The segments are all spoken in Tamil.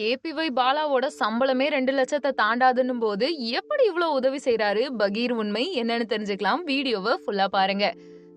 கேபிஒய் பாலாவோட சம்பளமே ரெண்டு லட்சத்தை தாண்டாதுன்னும் போது எப்படி இவ்வளோ உதவி செய்கிறாரு பகீர் உண்மை என்னன்னு தெரிஞ்சுக்கலாம். வீடியோவை ஃபுல்லா பாருங்க.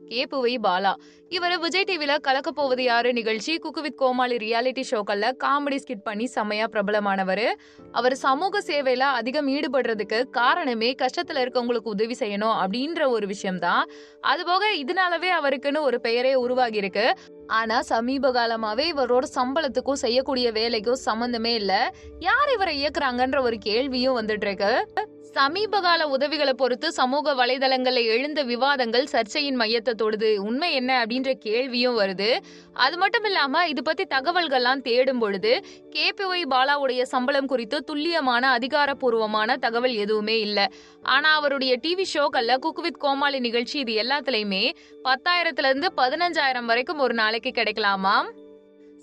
கேபுவை பாலா. இவர் விஜய் டிவில கலக்க போவது யாரு? நிகழ்ச்சி குக்கு வித் கோமாளி ரியாலிட்டி ஷோக்கள்ல காமெடி ஸ்கிட் பண்ணி செம்மையா பிரபலமானவர். அவர் சமூக சேவையில அதிகம் ஈடுபடுறதுக்கு காரணமே கஷ்டத்துல இருக்கவங்களுக்கு உதவி செய்யணும் அப்படின்ற ஒரு விஷயம்தான். அதுபோக இதனாலவே அவருக்குன்னு ஒரு பெயரே உருவாகி இருக்கு ஆனா சமீப காலமாவே இவரோட சம்பளத்துக்கும் செய்யக்கூடிய வேலைக்கும் சம்பந்தமே இல்ல. யார் இவரை இயக்குறாங்கன்ற ஒரு கேள்வியும் வந்துட்டு இருக்கு. சமீபகால உதவிகளை பொறுத்து சமூக வலைதளங்களில் எழுந்த விவாதங்கள் சர்ச்சையின் மையத்தை தொடுது. உண்மை என்ன அப்படின்ற கேள்வியும் வருது. அது மட்டும் இல்லாம இது பத்தி தகவல்கள்லாம் தேடும் பொழுது கேபிஒய் பாலாவுடைய சம்பளம் குறித்து துல்லியமான அதிகாரப்பூர்வமான தகவல் எதுவுமே இல்லை. ஆனா அவருடைய டிவி ஷோக்கள்ல குக் வித் கோமாளி நிகழ்ச்சி இது எல்லாத்துலயுமே பத்தாயிரத்துல இருந்து பதினஞ்சாயிரம் வரைக்கும் ஒரு நாளைக்கு கிடைக்கலாமா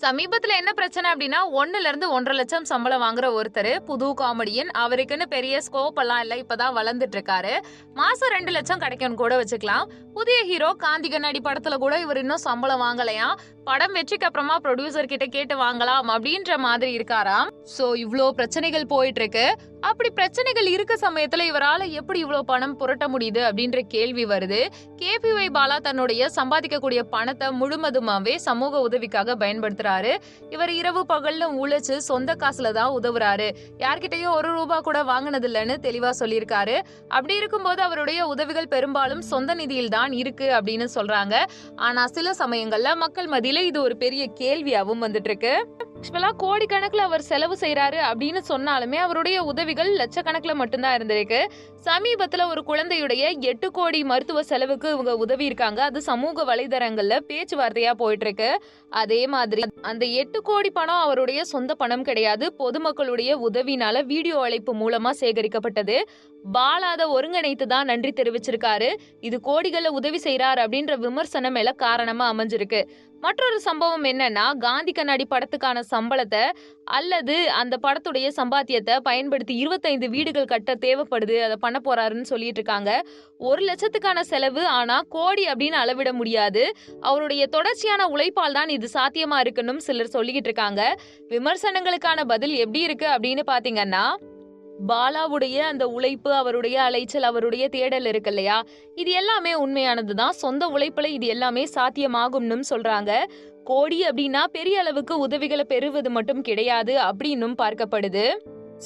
சமீபத்துல என்ன பிரச்சனை அப்படின்னா ஒன்னுல இருந்து ஒன்றரை லட்சம் சம்பளம் வாங்குற ஒருத்தர் புது காமெடியன். அவருக்குன்னு பெரிய ஸ்கோப் எல்லாம் இல்ல இப்பதான் வளர்ந்துட்டு இருக்காரு. மாசம் ரெண்டு லட்சம் கிடைக்கும்னு கூட வச்சுக்கலாம். புதிய ஹீரோ காந்தி கண்ணாடி படத்துல கூட இவர் இன்னும் சம்பளம் வாங்கலையா? படம் வெற்றிக்கு அப்புறமா ப்ரொடியூசர் கிட்ட கேட்டு வாங்கலாம் அப்படின்ற மாதிரி இருக்காராம். சோ இவ்வளோ பிரச்சனைகள் போயிட்டு இருக்கு அப்படி பிரச்சனைகள் இருக்க சமயத்துல இவரால எப்படி இவ்வளவு பணம் புரட்ட முடியுது அப்படின்ற கேள்வி வருது. கேபிஒய் பாலா தன்னுடைய சம்பாதிக்கக்கூடிய பணத்தை முழுவதுமாவே சமூக உதவிக்காக பயன்படுத்துறாரு. இவர் இரவு பகல்னு உழைச்சு சொந்த காசுல தான் உதவுறாரு. யார்கிட்டயும் ஒரு ரூபா கூட வாங்கினது இல்லைன்னு தெளிவா சொல்லியிருக்காரு. அப்படி இருக்கும்போது அவருடைய உதவிகள் பெரும்பாலும் சொந்த நிதியில் தான் இருக்கு அப்படின்னு சொல்றாங்க. ஆனா சில சமயங்கள்ல மக்கள் மத்தியில இது ஒரு பெரிய கேள்வியாவும் வந்துட்டு இருக்கு. ஆக்சுவலாக கோடிக்கணக்கில் அவர் செலவு செய்கிறாரு அப்படின்னு சொன்னாலுமே அவருடைய உதவிகள் லட்சக்கணக்கில் மட்டும்தான் இருந்திருக்கு. சமீபத்தில் ஒரு குழந்தையுடைய எட்டு கோடி மருத்துவ செலவுக்கு இவங்க உதவி இருக்காங்க. அது சமூக வலைதளங்களில் பேச்சுவார்த்தையாக போயிட்டு இருக்கு அதே மாதிரி அந்த எட்டு கோடி பணம் அவருடைய சொந்த பணம் கிடையாது. பொதுமக்களுடைய உதவினால வீடியோ அழைப்பு மூலமா சேகரிக்கப்பட்டது. பாலாத ஒருங்கிணைத்து தான் நன்றி தெரிவிச்சிருக்காரு. இது கோடிகளை உதவி செய்கிறார் அப்படின்ற விமர்சனம் மேல காரணமா அமைஞ்சிருக்கு. மற்றொரு சம்பவம் என்னன்னா காந்தி கண்ணாடி படத்துக்கான சம்பளத்தை அல்லது அந்த படத்துடைய சம்பாத்தியத்தை பயன்படுத்தி இருபத்தைந்து வீடுகள் கட்ட தேவைப்படுது அதை பண்ண போறாருன்னு சொல்லிட்டு இருக்காங்க. ஒரு லட்சத்துக்கான செலவு ஆனா கோடி அப்படின்னு அளவிட முடியாது. அவருடைய தொடர்ச்சியான உழைப்பால் தான் இது சாத்தியமா இருக்குன்னு சிலர் சொல்லிக்கிட்டு இருக்காங்க. விமர்சனங்களுக்கான பதில் எப்படி இருக்கு அப்படின்னு பாத்தீங்கன்னா பாலாவுடைய அந்த உழைப்பு அவருடைய அலைச்சல் அவருடைய தேடல் இருக்கு இல்லையா? இது எல்லாமே உண்மையானது தான். சொந்த உழைப்புல இது எல்லாமே சாத்தியமாகும்னு சொல்றாங்க. கோடி அப்படின்னா பெரிய அளவுக்கு உதவிகளை பெறுவது மட்டும் கிடையாது அப்படின்னும் பார்க்கப்படுது.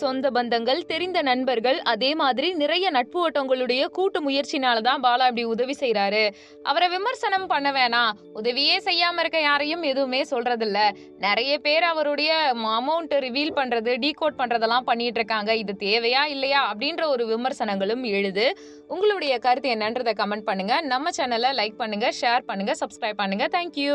சொந்த பந்தங்கள் தெரிந்த நண்பர்கள் அதே மாதிரி நிறைய நட்பு ஓட்டங்களுடைய கூட்டு முயற்சினால தான் பாலா இப்படி உதவி செய்யறாரு அவரை விமர்சனம் பண்ண வேணாம். உதவியே செய்யாம இருக்க யாரையும் எதுவுமே சொல்றதில்ல. நிறைய பேர் அவருடைய அமௌண்ட் ரிவீல் பண்றது டீகோட் பண்றதெல்லாம் பண்ணிட்டு இருக்காங்க. இது தேவையா இல்லையா அப்படின்ற ஒரு விமர்சனங்களும் எழுது. உங்களுடைய கருத்து என்னன்றதை கமெண்ட் பண்ணுங்க. நம்ம சேனலை லைக் பண்ணுங்க ஷேர் பண்ணுங்க சப்ஸ்கிரைப் பண்ணுங்க. தேங்க்யூ